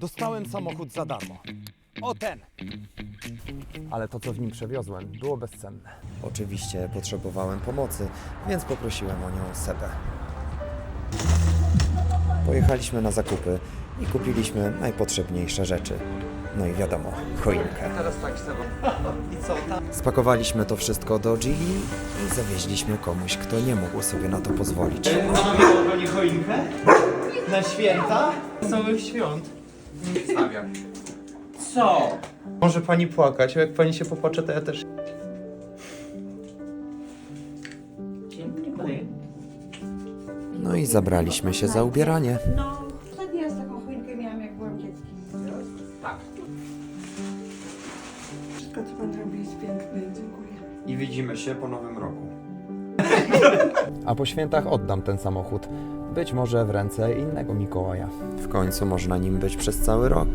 Dostałem samochód za darmo. O ten! Ale to, co w nim przewiozłem, było bezcenne. Oczywiście potrzebowałem pomocy, więc poprosiłem o nią Sebę. Pojechaliśmy na zakupy i kupiliśmy najpotrzebniejsze rzeczy. No i wiadomo, choinkę. Teraz tak tobą. I co tam? Spakowaliśmy to wszystko do Gili i zawieźliśmy komuś, kto nie mógł sobie na to pozwolić. Panowie ogoni choinkę? Na święta? Wesołych świąt. Stawiam. Co? Może pani płakać, a jak pani się popłacze, to ja też. No i zabraliśmy się za ubieranie. No, ostatni raz taką choinkę miałam, jak byłam dzieckiem. Tak. Wszystko, co pan robi, jest piękne. Dziękuję. I widzimy się po nowym roku. A po świętach oddam ten samochód. Być może w ręce innego Mikołaja. W końcu można nim być przez cały rok.